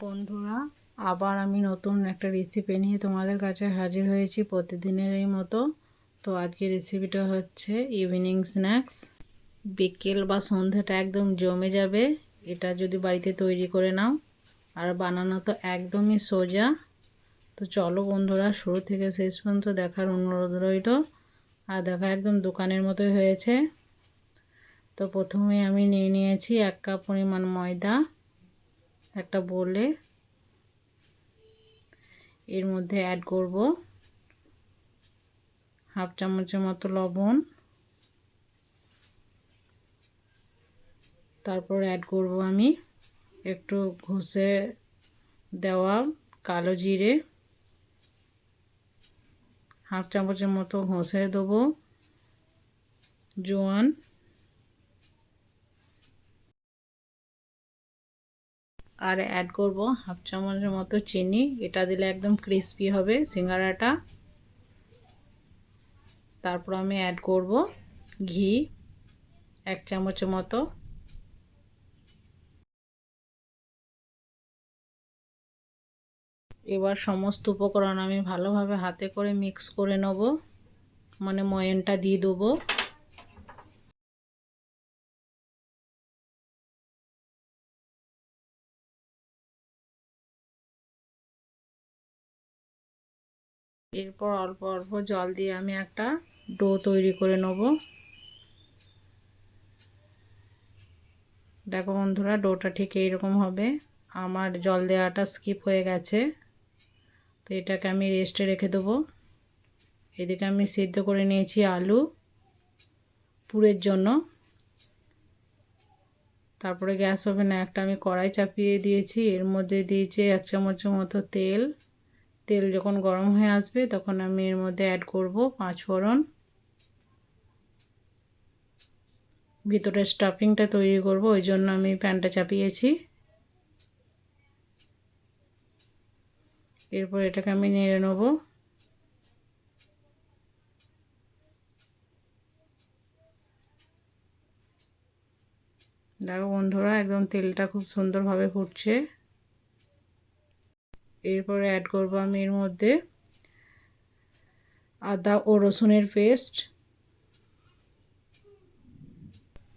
বন্ধুরা, আবার আমি নতুন একটা রেসিপি নিয়ে তোমাদের কাছে হাজির হয়েছি প্রতিদিনের এই মতো। তো আজকে রেসিপিটা হচ্ছে ইভিনিং স্ন্যাক্স বিকেল বা সন্ধ্যাটা একদম জমে যাবে, এটা যদি বাড়িতে তৈরি করে নাও। আর বানানো তো একদমই সোজা। তো চলো বন্ধুরা, শুরু থেকে শেষ পর্যন্ত দেখার অনুরোধ রইল। আর দেখা একদম দোকানের মতোই হয়েছে। তো প্রথমে আমি নিয়ে নিয়েছি এক কাপ পরিমাণ ময়দা। একটা বলে এর মধ্যে অ্যাড করব হাফ চামচের মতো লবণ। তারপর অ্যাড করব আমি একটু ঘষে দেওয়া কালো জিরে। হাফ চামচের মতো ঘষে দেবো। জোয়ান আর অ্যাড করব হাফ চামচের মতো চিনি। এটা দিলে একদম ক্রিসপি হবে সিঙ্গারাটা। তারপর আমি অ্যাড করব ঘি, এক চামচের মতো। এবার সমস্ত উপকরণ আমি ভালোভাবে হাতে করে মিক্স করে নেব। মানে ময়নটা দিয়ে দেবো। এরপর অল্প অল্প জল দিয়ে আমি একটা ডো তৈরি করে নেব। দেখো বন্ধুরা, ডোটা ঠিক এইরকম হবে। আমার জল দেওয়াটা স্কিপ হয়ে গেছে। তো এটাকে আমি রেস্টে রেখে দেবো। এদিকে আমি সিদ্ধ করে নিয়েছি আলু পুরের জন্য। তারপরে গ্যাস ওভেনে একটা আমি কড়াই চাপিয়ে দিয়েছি। এর মধ্যে দিয়েছি এক চামচের মতো তেল। তেল যখন গরম হয়ে আসবে, তখন আমি এর মধ্যে অ্যাড করব পাঁচ ফোড়ন। ভিতরে স্টাফিংটা তৈরি করব, ওই জন্য আমি প্যানটা চাপিয়েছি। এরপর এটাকে আমি নেড়ে নেব। দেখো বন্ধুরা, একদম তেলটা খুব সুন্দরভাবে ফুটছে। এরপরে অ্যাড করব আমি এর মধ্যে আদা ও রসুনের পেস্ট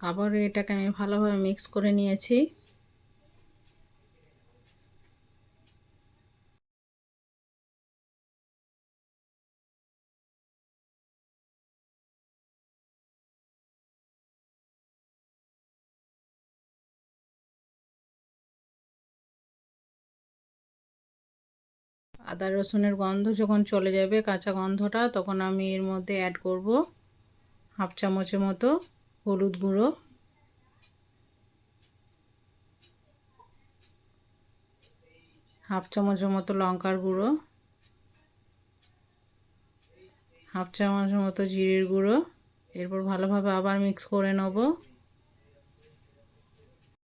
আবার এটাকে আমি ভালোভাবে মিক্স করে নিয়েছি। আদা রসুনের গন্ধ যখন চলে যাবে, কাঁচা গন্ধটা, তখন আমি এর মধ্যে অ্যাড করব হাফ চামচের মতো হলুদ গুঁড়ো। হাফ চামচের মতো লঙ্কার গুঁড়ো। হাফ চামচের মতো জিরের গুঁড়ো। এরপর ভালোভাবে আবার মিক্স করে নেব।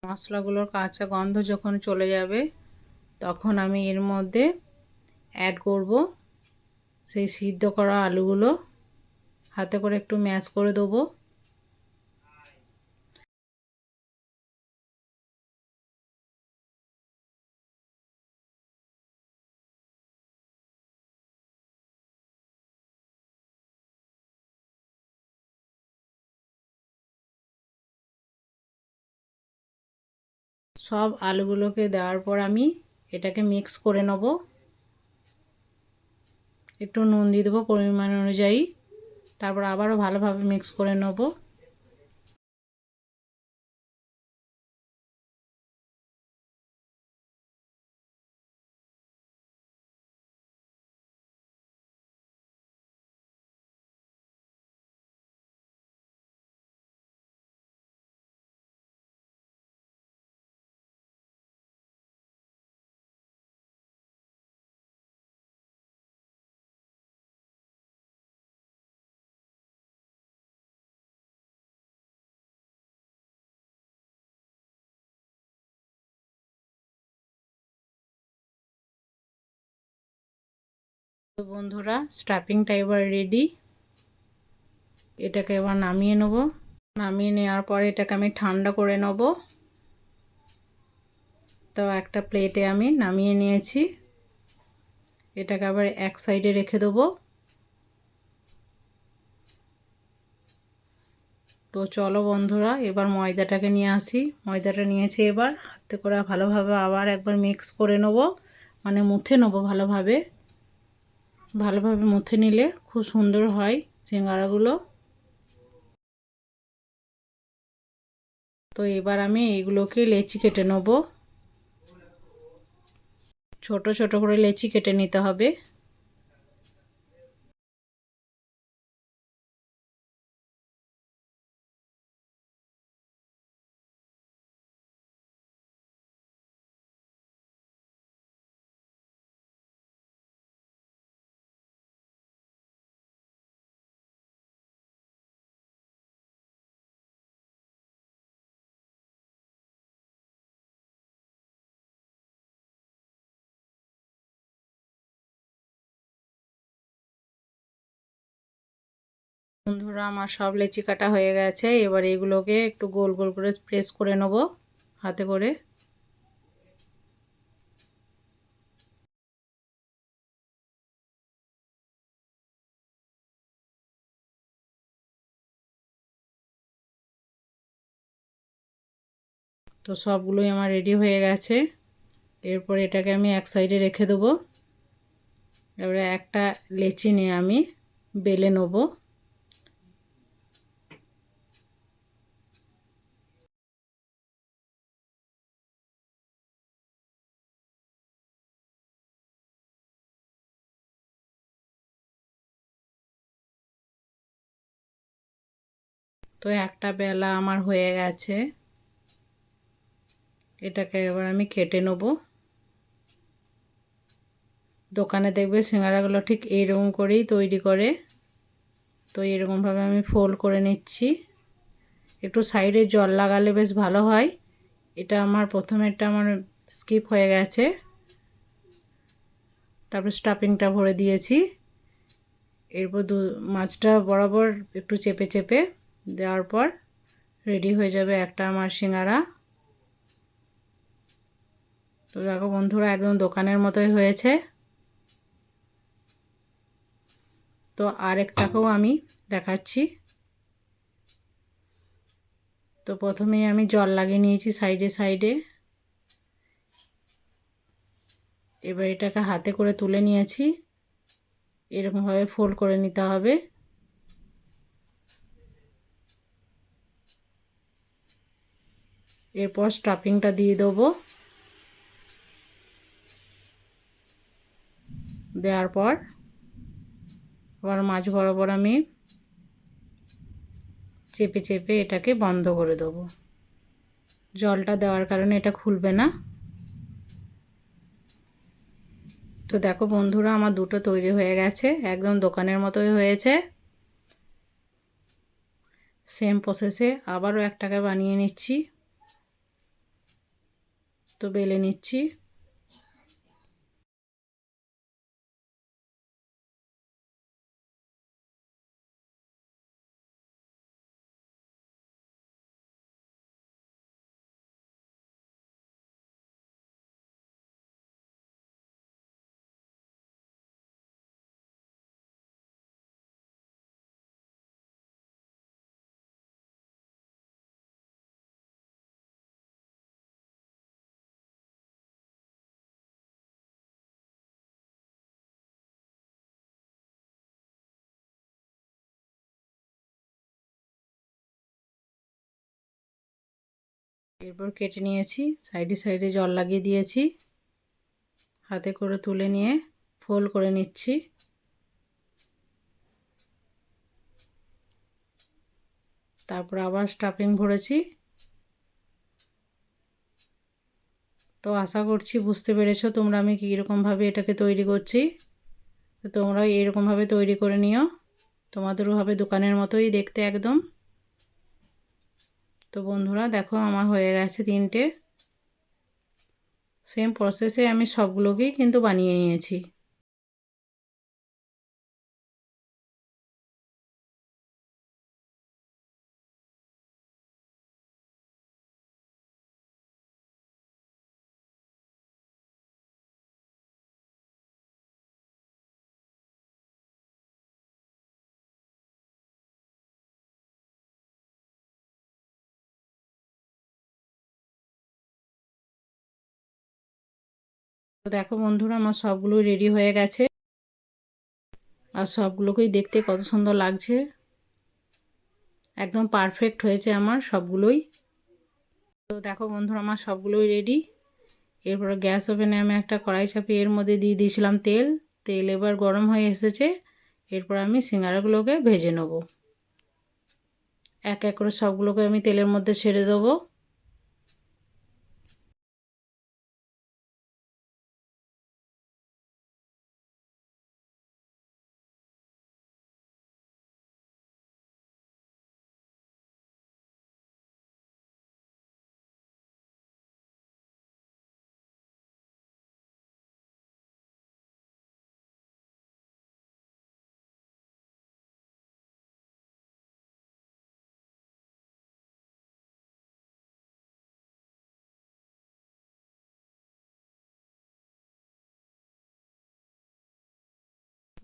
মশলাগুলোর কাঁচা গন্ধ যখন চলে যাবে, তখন আমি এর মধ্যে অ্যাড করব। সেই সিদ্ধ করা আলুগুলো হাতে করে একটু ম্যাশ করে দেবো। সব আলুগুলোকে দেওয়ার পর আমি এটাকে মিক্স করে নেব। একটু নুন দিয়ে দেবো পরিমাণ অনুযায়ী। তারপর আবারও ভালোভাবে মিক্স করে নেব। বন্ধুরা স্টাফিংটা এবার রেডি এটাকে এবার নামিয়ে নেব। নামিয়ে নেওয়ার পরে এটাকে আমি ঠান্ডা করে নেব। তো একটা প্লেটে আমি নামিয়ে নিয়েছি। এটাকে আবার এক সাইডে রেখে দেবো। তো চলো বন্ধুরা, এবার ময়দাটাকে নিয়ে আসি। ময়দাটা নিয়েছি এবার। হাতে করে ভালোভাবে আবার একবার মিক্স করে নেব। মানে মুথে নেব ভালোভাবে। ভালোভাবে মুথে নিলে খুব সুন্দর হয় সিঙ্গারাগুলো। তো এবার আমি এইগুলোকে লেচি কেটে নেব। ছোট ছোট করে লেচি কেটে নিতে হবে। বন্ধুরা, আমার সব লেচি কাটা হয়ে গেছে। এবার এগুলোকে একটু গোল গোল করে প্রেস করে নেব হাতে করে। তো সবগুলোই আমার রেডি হয়ে গেছে। এরপর এটাকে আমি এক সাইডে রেখে দেবো। এবারে একটা লেচি নিয়ে আমি বেলে নেব। তো একটা বেলা আমার হয়ে গেছে। এটাকে এবার আমি কেটে নেব। দোকানে দেখবে সিঙ্গারাগুলো ঠিক এইরকম করেই তৈরি করে। তো এরকমভাবে আমি ফোল্ড করে নিচ্ছি। একটু সাইডে জল লাগালে বেশ ভালো হয়। এটা আমার প্রথমে এটা আমার স্কিপ হয়ে গেছে। তারপর স্টাফিংটা ভরে দিয়েছি। এরপর দু মাছটা বরাবর একটু চেপে চেপে দেওয়ার পর রেডি হয়ে যাবে একটা আমার সিঙ্গারা। তো দেখো বন্ধুরা, একদম দোকানের মতোই হয়েছে। তো আরেকটাকেও আমি দেখাচ্ছি। তো প্রথমেই আমি জল লাগিয়ে নিয়েছি সাইডে সাইডে। এবার এটাকে হাতে করে তুলে নিয়েছি। এরকমভাবে ফোল্ড করে নিতে হবে। এরপর স্টাফিংটা দিয়ে দেবো। দেওয়ার পর আবার মাছ বরাবর আমি চেপে চেপে এটাকে বন্ধ করে দেবো। জলটা দেওয়ার কারণে এটা খুলবে না। তো দেখো বন্ধুরা, আমার দুটো তৈরি হয়ে গেছে, একদম দোকানের মতোই হয়েছে। সেম প্রসেসে আবারও একটাকে বানিয়ে নিচ্ছি। তো বেলে নিচ্ছি। এরপর কেটে নিয়েছি, সাইডে সাইডে জল লাগিয়ে দিয়েছি। হাতে করে তুলে নিয়ে ফোল্ড করে নিচ্ছি। তারপর আবার স্টাফিং ভরেছি। তো আশা করছি বুঝতে পেরেছ তোমরা আমি কীরকমভাবে এটাকে তৈরি করছি। তো তোমরাও এইরকমভাবে তৈরি করে নিও। তোমাদেরও হবে দোকানের মতোই দেখতে একদম। তো বন্ধুরা দেখো আমার হয়ে গেছে তিনটে। সেম প্রসেসে আমি সবগুলোকেই কিন্তু বানিয়ে নিয়েছি। তো দেখো বন্ধুরা, আমার সবগুলো রেডি হয়ে গেছে। আর সবগুলোকেই দেখতে কত সুন্দর লাগছে। একদম পারফেক্ট হয়েছে আমার সবগুলোই। তো দেখো বন্ধুরা, আমার সবগুলোই রেডি এরপর গ্যাস ওভেনে আমি একটা কড়াই চাপিয়ে এর মধ্যে দিয়ে দিয়েছিলাম তেল। তেল এবার গরম হয়ে এসেছে। এরপর আমি সিঙ্গারাগুলোকে ভেজে নেব। এক এক করে সবগুলোকে আমি তেলের মধ্যে ছেড়ে দেবো।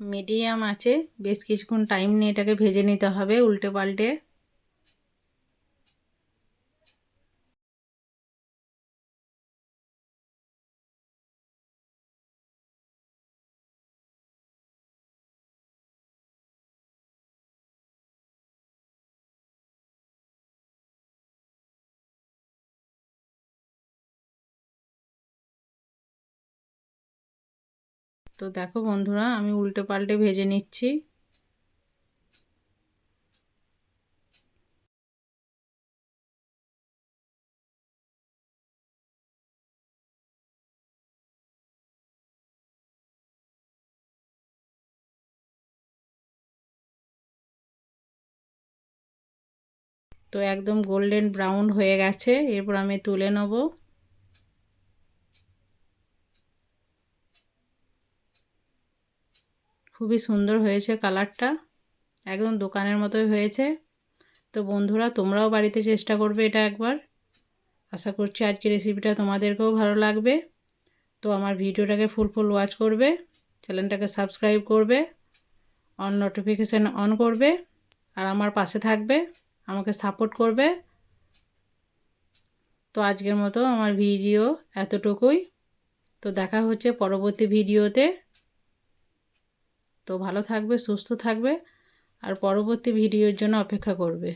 মিডিয়াম আছে বেশ কিছুক্ষণ টাইম নিয়ে এটাকে ভেজে নিতে হবে উল্টে পাল্টে। তো দেখো বন্ধুরা, আমি উল্টে পাল্টে ভেজে নিচ্ছি। তো একদম গোল্ডেন ব্রাউন হয়ে গেছে, এরপর আমি তুলে নেব। খুবই সুন্দর হয়েছে কালারটা। একদম দোকানের মতোই হয়েছে। তো বন্ধুরা, তোমরাও বাড়িতে চেষ্টা করবে এটা একবার। আশা করছি আজকে রেসিপিটা তোমাদেরকেও ভালো লাগবে। তো আমার ভিডিওটাকে ফুল ফুল ওয়াচ করবে চ্যানেলটাকে সাবস্ক্রাইব করবে অন নোটিফিকেশান অন করবে, আর আমার পাশে থাকবে, আমাকে সাপোর্ট করবে। তো আজকের মতো আমার ভিডিও এতটুকুই। তো দেখা হচ্ছে পরবর্তী ভিডিওতে। তো ভালো থাকবে সুস্থ থাকবে আর পরবর্তী ভিডিওর জন্য অপেক্ষা করবে।